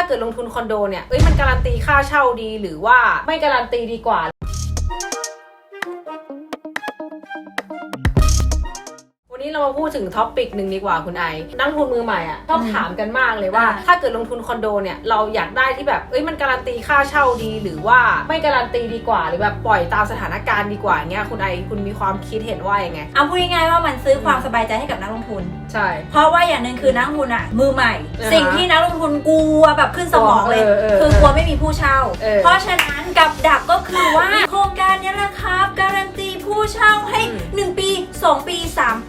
ถ้าเกิดลงทุนคอนโดเนี่ยเอ้ยมันการันตีค่าเช่าดีหรือว่าไม่การันตีดีกว่า นนี้เรามาพูดถึงท็อปปิกหนึ่งดีกว่าคุณไอนักลงทุนมือใหม่อะชอบถามกันมากเลยว่าอ่า ถ้าเกิดลงทุนคอนโดเนี่ยเราอยากได้ที่แบบเอ้ยมันการันตีค่าเช่าดีหรือว่าไม่การันตีดีกว่า หรือแบบปล่อยตามสถานการณ์ดีกว่าเงี้ยคุณไอคุณมีความคิดเห็นว่ายังไงเอาพูดง่ายๆว่ามันซื้อความสบายใจให้กับนักลงทุน ใช่ เพราะว่าอย่างหนึ่งคือนักลงทุนอะมือใหม่อ่าฮะสิ่งที่นักลงทุนกลัวแบบขึ้นสมองเลยเออเออคือกลัวไม่มีผู้เช่าเออเพราะฉะนั้นกับดักก็คือว่าโครงการเนี้ยแหละครับการันตีผู้เช่าให้อืม1ปี2ปี3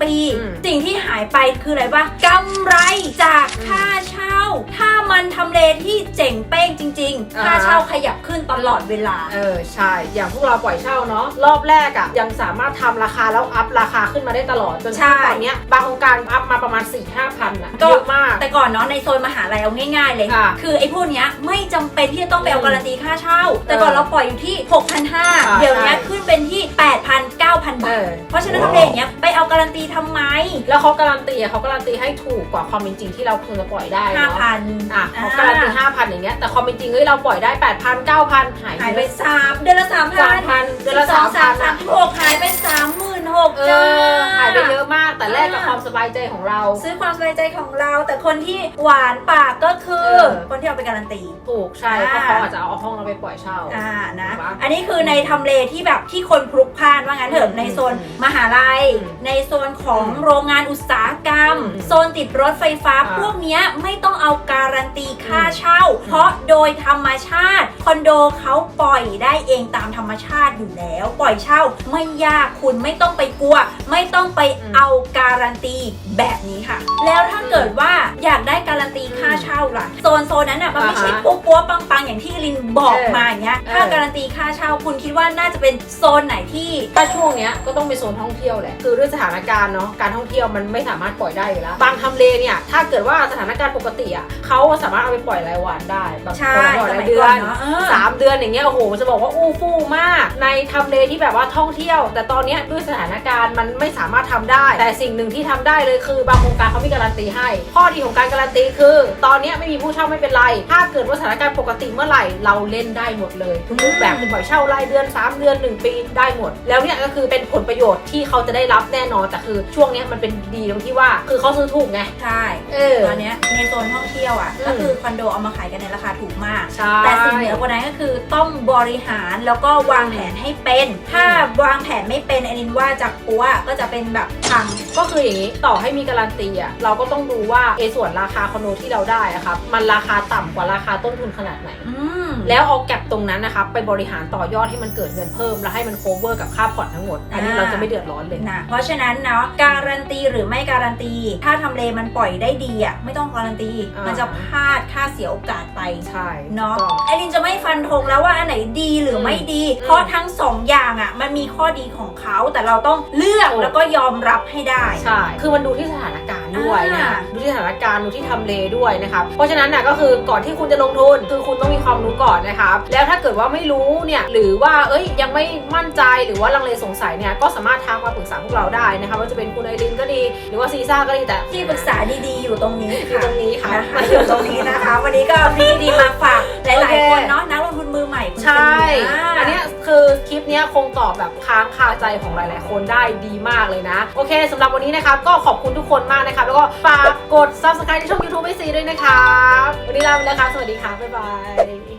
ปี สิ่งที่หายไปคืออะไรวะกำไรจากค่าเช่า ถ้า มันทำเลที่เจ๋งเป้งจริงๆ ค่าเช่าขยับขึ้นตลอดเวลา เออใช่ อย่างพวกเราปล่อยเช่าเนาะรอบแรกอะ่ะยังสามารถทำราคาแล้วอัพราคาขึ้นมาได้ตลอดจนใช่ตอนเนี้ยบางโครงการอัพมาประมาณ4 5 0 0พันอะก็ เยอะมาก แต่ก่อนเนาะในโซนมหาลัยเอาง่ายๆเลย ค่ะคือไอ้พวกเนี้ยไม่จำเป็นที่จะต้องไปเอาอืมการันตีค่าเช่า แต่ก่อนเราปล่อยอยู่ที่ 6,500 เดี๋ยวเนี้ยใช่ ขึ้นเป็นที่ 8,000 9,000 บาเอท อเพราะฉะนั้นทำเลอย่างเงี้ยไปเอาการันตีทำไมแล้วเขาการันตีอะเขาการันตีให้ถูกกว่าความเป็นจริงที่เราควรจะปล่อยได้เนาะ5,000 อ่ะเขาการันตี5,000อย่างเงี้ยแต่ความเป็นจริงเฮ้ยเราปล่อยได้8,000 9,000หายหายไปไป3เดือนละ3,000 3,000เดือนละสามสาม3,000สามอะหกหายไป36,000เอจ้าอหายไปเยอะมากแต่แลกกับความสบายใจของเรา ซื้อความสบายใจของเรา แต่คนที่หวานปากก็คือ เออ คนที่เอาไปการันตี ถูกใช่เพราะเขาอาจจะเอาห้องเราไปปล่อยเช่า อ่านะ ถูกปะอันนี้คือในทำเลที่แบบที่คนพลุกพล่านว่างั้นเถอือะมในโซนอืมมหาลัย อืมในโซนของอืมโรงงานอุตสาหกรรม อืมโซนติดรถไฟฟ้า อ่าพวกเนี้ยไม่ต้องเอาการันตีค่าอืมเช่า เพราะโดยธรรมชาติ คอนโดเขาปล่อยได้เองตามธรรมชาติอยู่แล้ว ปล่อยเช่าไม่ยากคุณไม่ต้องไปกลัว ไม่ต้องไปเอาก การันตีแบบนี้ค่ะ แล้วถ้าเกิดว่าอยากได้การันตีค่าเช่าล่ะ โซนโซนนั้นอะมันไม่ใช่อ่าฮะปุ๊บปัวปังๆอย่างที่ลินบอกเออมาอย่างเงี้ยเออถ้าการันตีค่าเช่าคุณคิดว่าน่าจะเป็นโซนไหนที่ถ้าช่วงเนี้ยก็ต้องเป็นโซนท่องเที่ยวแหละคือด้วยสถานการณ์เนาะการท่องเที่ยวมันไม่สามารถปล่อยได้อยู่แล้วบางทำเลเนี่ยถ้าเกิดว่าสถานการณ์ปกติอะเขาสามารถเอาไปปล่อยรายวันได้บางใช่คนปล่อยสรามัยยเดืก่ออนนเนาะเออสามเดือนอย่างเงี้ยโอ้โหจะบอกว่าอู้ฟู่มาก ในทำเลที่แบบว่าท่องเที่ยว แต่ตอนเนี้ยด้วยสถานการณ์มันไม่สามารถทำได้ แต่สิ่งหนึ่งที่ทำได้เลยคือบางโครงการเขามีการันตีให้ ข้อดีของการการันตีคือ ตอนเนี้ยไม่มีผู้เช่าไม่เป็นไร ถ้าเกิดว่าสถานการณ์ปกติเมื่อไหร่เราเล่นได้หมดเลยทุกรูปแบบเป็นปล่อยเช่ารายเดือน 3 เดือน 1 ปีได้หมด แล้วเนี่ยก็คือเป็นผลประโยชน์ที่เขาจะได้รับแน่นอนแต่คือช่วงเนี้ยมันเป็นดีตรงที่ว่าคือเขาซื้อถูกไง ใช่เออตอนเนี้ยในโซนท่องเที่ยวอะอืมก็คือคอนโดเอามาขายกันในราคาถูกมากใช่แต่สิ่งเหนือกว่านั้นก็คือต้องบริหารแล้วก็วางแผนให้เป็น ถ้าวางแผนไม่เป็นไอ้นินว่าจากปัวก็จะเป็นแบบ พังก็คืออย่างนี้ต่อให้มีการันตีอะเราก็ต้องดูว่าเอส่วนราคาคอนโดที่เราได้อะครับมันราคาต่ำกว่าราคาต้นทุนขนาดไหน อืม แล้วเอาแก็บ ตรงนั้นนะครับไปบริหารต่อยอดให้มันเกิดเงินเพิ่ม แล้วให้มันโคเวอร์กับค่าผ่อนทั้งหมด อันนี้อ่าเราจะไม่เดือดร้อนเลยนะเพราะฉะนั้นเนาะการันตีหรือไม่การันตี ถ้าทำเลมันปล่อยได้ดีอะไม่ต้องการันตีอ่ามัมันจะพลาดค่าเสียโอกาสไปใช่เนาะถูกต้องไอรินจะไม่ฟันธงแล้วว่าอันไหนดีหรือไม่ดีอืมเพราะทั้งสองอย่างอะมันมีข้อดีของเขาแต่เราต้องเลือกถูกแล้วก็ยอมรับให้ได้ใช่คือมันดูที่สถานการณ์ ด้วยนะอ่าดูที่สถานการณ์ดูที่ทำเลด้วยนะครับเพราะฉะนั้นน่ะก็คือก่อนที่คุณจะลงทุนคือคุณต้องมีความรู้ก่อนนะครับแล้วถ้าเกิดว่าไม่รู้เนี่ยหรือว่าเอ้ยยังไม่มั่นใจหรือว่าลังเลสงสัยเนี่ยก็สามารถทักมาปรึกษาพวกเราได้นะคะว่าจะเป็นคุณไอรินก็ดี หรือว่าซีซ่าก็ดีแต่ที่ปรึกษาดีๆ อยู่ตรงนี้อยู่ตรงนี้ค่ะนะคะอยู่ตรงนี้นะคะ วันนี้ก็เอาที่ดีๆมาฝากหโอลายเคๆคนเนาะนักลงทุนมือใหม่ นี้ยคงตอบแบบค้างคาใจของหลาย ๆ คนได้ดีมากเลยนะ โอเคสำหรับวันนี้นะครับก็ขอบคุณทุกคนมากนะครับแล้วก็ฝากกด subscribe ที่ช่อง YouTube ให้ซีด้วยนะครับวันนี้ลาไปแล้วค่ะ สวัสดีค่ะ บ๊ายบาย